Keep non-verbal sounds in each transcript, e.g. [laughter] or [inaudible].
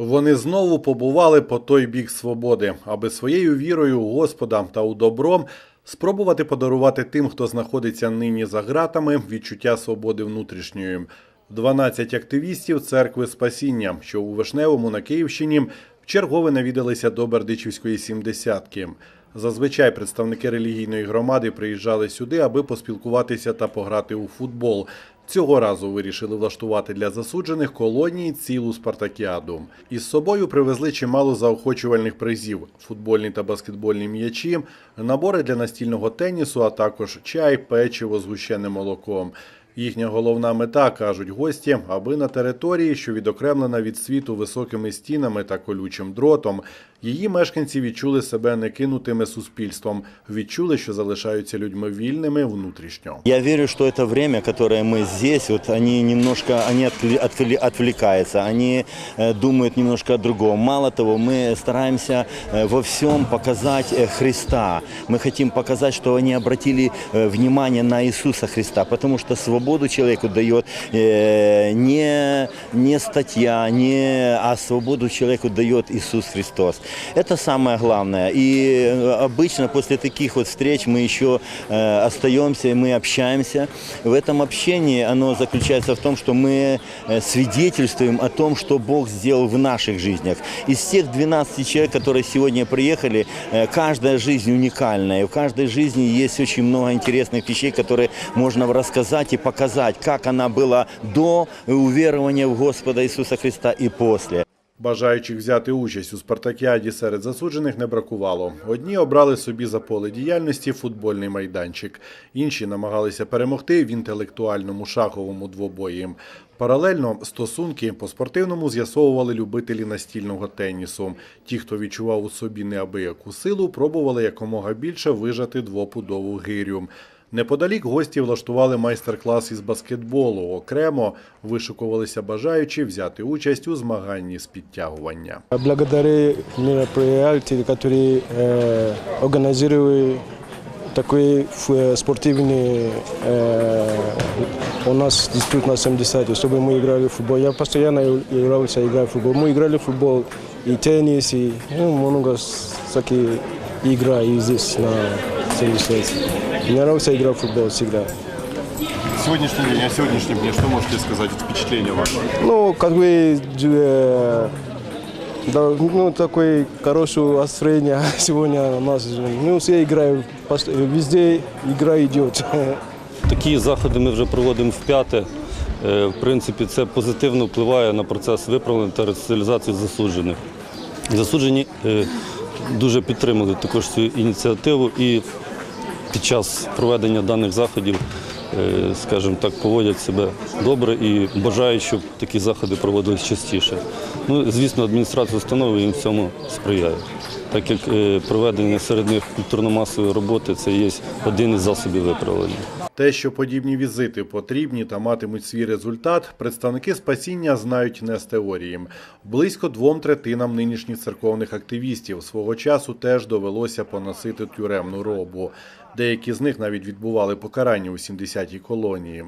Вони знову побували по той бік свободи, аби своєю вірою у Господа та у добром спробувати подарувати тим, хто знаходиться нині за ґратами, відчуття свободи внутрішньої. 12 активістів церкви Спасіння, що у Вишневому на Київщині, вчергове навідалися до Бердичівської сімдесятки. Зазвичай представники релігійної громади приїжджали сюди, аби поспілкуватися та пограти у футбол. Цього разу вирішили влаштувати для засуджених колонії цілу спартакіаду. Із собою привезли чимало заохочувальних призів: футбольні та баскетбольні м'ячі, набори для настільного тенісу, а також чай, печиво, згущене молоком. Їхня головна мета, кажуть гості, аби на території, що відокремлена від світу високими стінами та колючим дротом, її мешканці відчули себе некинутими суспільством, відчули, що залишаються людьми вільними внутрішньо. Я верю, что это время, которое мы здесь, вот они немножко они отвле- отвле- отвлекаются, они э, думают немножко о другом. Мало того, мы стараемся э, во всем показать э, Христа. Мы хотим показать, что они обратили э, внимание на Иисуса Христа, потому что свободу человеку дает э, не, не статья, не, а свободу человеку дает Иисус Христос. Это самое главное. И э, обычно после таких вот встреч мы еще э, остаемся, и мы общаемся. В этом общении оно заключается в том, что мы э, свидетельствуем о том, что Бог сделал в наших жизнях. Из всех 12 человек, которые сегодня приехали, э, каждая жизнь уникальная. И в каждой жизни есть очень много интересных вещей, которые можно рассказать и показать, как она была до уверования в Господа Иисуса Христа и после. Бажаючих взяти участь у спартакіаді серед засуджених не бракувало. Одні обрали собі за поле діяльності футбольний майданчик, інші намагалися перемогти в інтелектуальному шаховому двобої. Паралельно стосунки по спортивному з'ясовували любителі настільного тенісу. Ті, хто відчував у собі неабияку силу, пробували якомога більше вижати двопудову гирю. Неподалік гості влаштували майстер-клас із баскетболу. Окремо вишукувалися бажаючі взяти участь у змаганні з підтягування. Благодаря мероприятию, которые э, организировали такой ф- спортивный э, у нас действительно 70 чтобы мы играли в футбол. Я постоянно игрался, играю в футбол. Мы играли в футбол и теннис, и ну, много всякие игры и здесь на 70 Мне нравится играть в футбол всегда. Сегодняшний день, о сегодняшнем дне, что можете сказать, впечатление ваше? Ну, как бы э, да, ну, такое хорошее настроение [laughs] сегодня у нас. Ну, все играют, везде игра идет. [laughs] Такі заходи ми вже проводимо вп'яте. Е, В принципі, це позитивно впливає на процес виправлення та ресоціалізації засуджених. Засуджені е, дуже підтримали також цю ініціативу і під час проведення даних заходів, скажімо так, поводять себе добре і бажають, щоб такі заходи проводились частіше. Ну, звісно, адміністрація установи їм в цьому сприяє, так як е, проведення серед них культурно-масової роботи це є один із засобів виправлення. Те, що подібні візити потрібні та матимуть свій результат, представники спасіння знають не з теорії. Близько двом третинам нинішніх церковних активістів свого часу теж довелося поносити тюремну робу. Деякі з них навіть відбували покарання у 70-й колонії.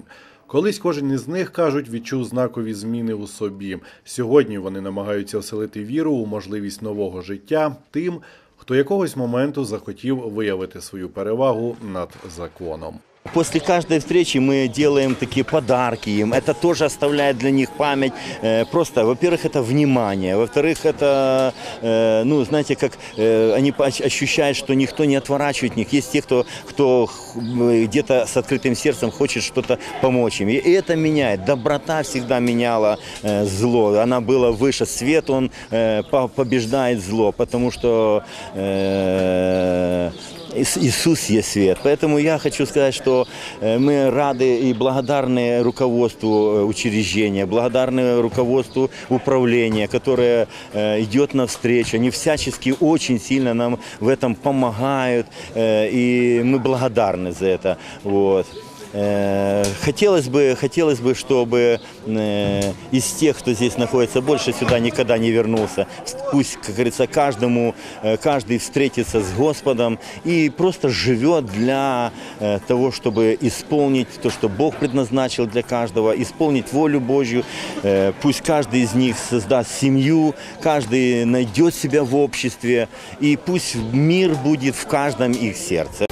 Колись кожен із них кажуть, відчув знакові зміни у собі. Сьогодні вони намагаються вселити віру у можливість нового життя тим, хто якогось моменту захотів виявити свою перевагу над законом. После каждой встречи мы делаем такие подарки им. Это тоже оставляет для них память. Э, Просто, во-первых, это внимание. Во-вторых, это, э, ну, знаете, как э, они по- ощущают, что никто не отворачивает них. Есть те, кто, кто х- м, где-то с открытым сердцем хочет что-то помочь им. И это меняет. Доброта всегда меняла э, зло. Она была выше. Свет, он э, по- побеждает зло. Потому что э, Ис- Иисус есть свет. Поэтому я хочу сказать, что э, мы рады и благодарны руководству э, учреждения, благодарны руководству управления, которое э, идет навстречу. Они всячески очень сильно нам в этом помогают, э, и мы благодарны за это. Вот. Э, Хотелось бы, хотелось бы, чтобы э, из тех, кто здесь находится, больше сюда никогда не вернулся. Пусть, как говорится, каждому, э, каждый встретится с Господом и просто живет для того, чтобы исполнить то, что Бог предназначил для каждого, исполнить волю Божью. Пусть каждый из них создаст семью, каждый найдет себя в обществе, и пусть мир будет в каждом их сердце.